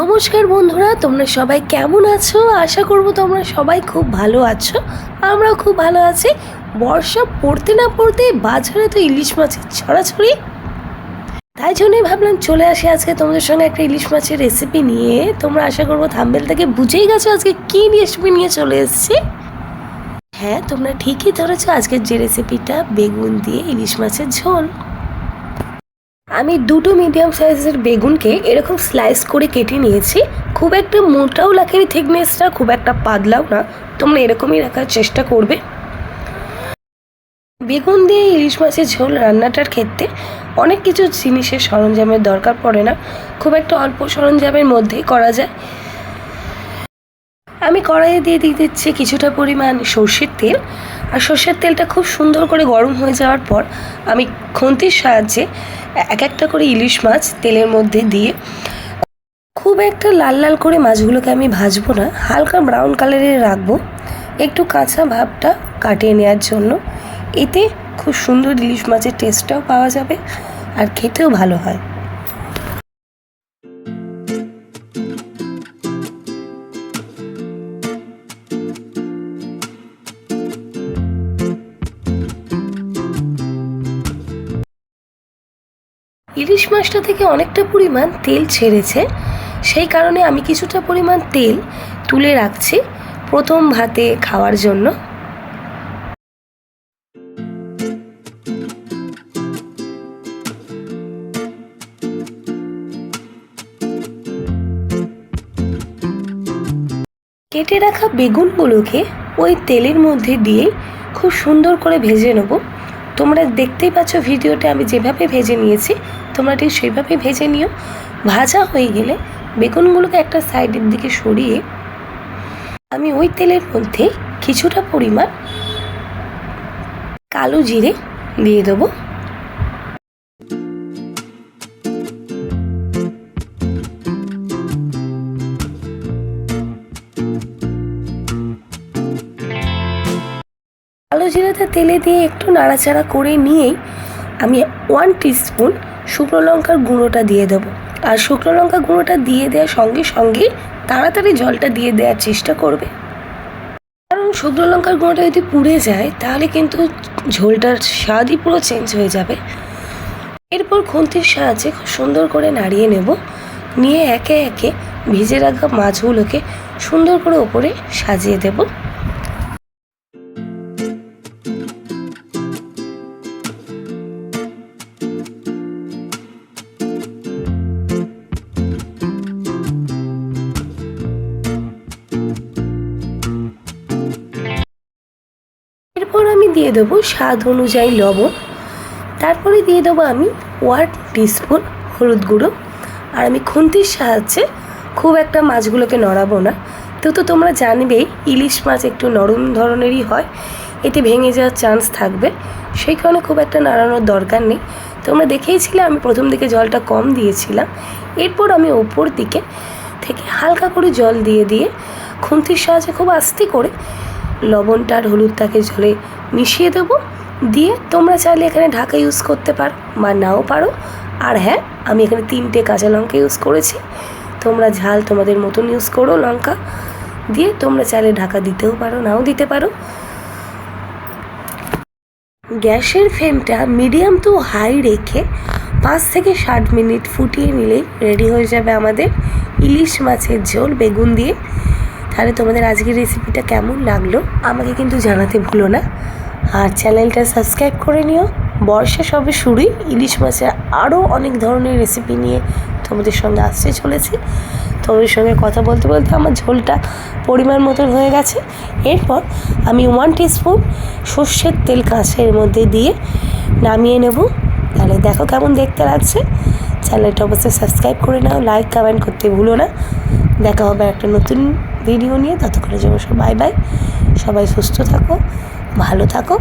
নমস্কার বন্ধুরা, তোমরা সবাই কেমন আছো? আশা করব তোমরা সবাই খুব ভালো আছো। আমরাও খুব ভালো আছি। বর্ষা পড়তে না পড়তে বাজারে তো ইলিশ মাছের ছড়াছড়ি। তাই জন্যই ভাবলাম চলে আসি আজকে তোমাদের সঙ্গে একটা ইলিশ মাছের রেসিপি নিয়ে। তোমরা আশা করব থাম্বেল থেকে বুঝেই গেছো আজকে কী রেসিপি নিয়ে চলে এসেছি। হ্যাঁ তোমরা ঠিকই ধরেছো আজকের যে রেসিপিটা বেগুন দিয়ে ইলিশ মাছের ঝোল। আমি দুটো মিডিয়াম সাইজের বেগুনকে এরকম স্লাইস করে কেটে নিয়েছি। খুব একটা মোটাও লাখের থিকনেসটা খুব একটা পাতলাও না। তোমরা এরকমই রাখার চেষ্টা করবে। বেগুন দিয়ে ইলিশ মাছের ঝোল রান্নাটার ক্ষেত্রে অনেক কিছু জিনিসের সরঞ্জামের দরকার পড়ে না। খুব একটা অল্প সরঞ্জামের মধ্যেই করা যায়। আমি কড়াইয়ে দিয়ে দিয়ে দিচ্ছি কিছুটা পরিমাণ সর্ষের তেল, আর সর্ষের তেলটা খুব সুন্দর করে গরম হয়ে যাওয়ার পর আমি খুন্তির সাহায্যে এক একটা করে ইলিশ মাছ তেলের মধ্যে দিয়ে খুব একটা লাল লাল করে মাছগুলোকে আমি ভাজবো না, হালকা ব্রাউন কালারের রাখব, একটু কাঁচা ভাবটা কাটিয়ে নেওয়ার জন্য। এতে খুব সুন্দর ইলিশ মাছের টেস্টটাও পাওয়া যাবে আর খেতেও ভালো হয়। ইলিশ মাছটা থেকে অনেকটা পরিমাণ তেল ছেড়েছে। সেই কারণে আমি কিছুটা পরিমাণ তেল তুলে রাখছি প্রথম ভাতে খাওয়ার জন্য। কেটে রাখা বেগুনগুলোকে ওই তেলের মধ্যে দিয়ে খুব সুন্দর করে ভেজে নেব। তোমরা দেখতেই পাচ্ছ ভিডিওটা আমি যেভাবে ভেজে নিয়েছি তোমরা ঠিক সেইভাবে ভেজে নিও। ভাজা হয়ে গেলে বেগুনগুলোকে একটা সাইডের দিকে সরিয়ে আমি ওই তেলের মধ্যে কিছুটা পরিমাণ কালো জিরে দিয়ে দেবো। কালো জিরাটা তেলে দিয়ে একটু নাড়াচাড়া করে নিয়েই আমি ওয়ান টিস্পুন শুকনো লঙ্কার গুঁড়োটা দিয়ে দেবো। আর শুকনো লঙ্কা গুঁড়োটা দিয়ে দেওয়ার সঙ্গে সঙ্গে তাড়াতাড়ি জলটা দিয়ে দেওয়ার চেষ্টা করবে। কারণ শুকনো লঙ্কার গুঁড়োটা যদি পুড়ে যায়, তাহলে কিন্তু ঝোলটার স্বাদই পুরো চেঞ্জ হয়ে যাবে। এরপর খুন্তির সাহায্যে খুব সুন্দর করে নাড়িয়ে নেব। নিয়ে একে একে ভিজে রাখা মাছগুলোকে সুন্দর করে ওপরে সাজিয়ে দেবো। দিয়ে দেবো স্বাদ অনুযায়ী লবণ। তারপরে দিয়ে দেবো আমি ওয়ান টিস্পুন হলুদ গুঁড়ো। আর আমি খুন্তির সাহায্যে খুব একটা মাছগুলোকে নড়াবো না। তো তো তোমরা জানবেই, ইলিশ মাছ একটু নরম ধরনেরই হয়, এতে ভেঙে যাওয়ার চান্স থাকবে। সেই কারণে খুব একটা নাড়ানোর দরকার নেই। তোমরা দেখেইছিলে আমি প্রথম দিকে জলটা কম দিয়েছিলাম। এরপর আমি ওপর দিকে থেকে হালকা করে জল দিয়ে দিয়ে খুন্তির সাহায্যে খুব আস্তে করে লবণটা আর হলুদটাকে জলে মিশিয়ে দেবো। দিয়ে তোমরা চাইলে এখানে ঢাকা ইউজ করতে পারো, বা নাও পারো। আর হ্যাঁ আমি এখানে তিনটে কাঁচা লঙ্কা ইউজ করেছি। তোমরা ঝাল তোমাদের মতন ইউজ করো লঙ্কা। দিয়ে তোমরা চাইলে ঢাকা দিতেও পারো, নাও দিতে পারো। গ্যাসের ফ্লেমটা মিডিয়াম টু হাই রেখে পাঁচ থেকে ষাট মিনিট ফুটিয়ে নিলেই রেডি হয়ে যাবে আমাদের ইলিশ মাছের ঝোল বেগুন দিয়ে। তাহলে তোমাদের আজকের রেসিপিটা কেমন লাগল? আমাকে কিন্তু জানাতে ভুলো না। আর চ্যানেলটা সাবস্ক্রাইব করে নিও। বর্ষা সবে শুরুই ইলিশ মাছের আরও অনেক ধরনের রেসিপি নিয়ে তোমাদের সঙ্গে আসতে চলেছি। তোমাদের সঙ্গে কথা বলতে বলতে আমার ঝোলটা পরিমাণ মতন হয়ে গেছে। এরপর আমি ওয়ান টিস্পুন সর্ষের তেল কাঁচের মধ্যে দিয়ে নামিয়ে নেব। তাহলে দেখো কেমন দেখতে লাগছে। চ্যানেলটা অবশ্যই সাবস্ক্রাইব করে নাও। লাইক কমেন্ট করতে ভুলো না। দেখা হবে একটা নতুন ভিডিও নিয়ে। ততক্ষণের জন্য সবাই বাই বাই সবাই সুস্থ থাকো, ভালো থাকো।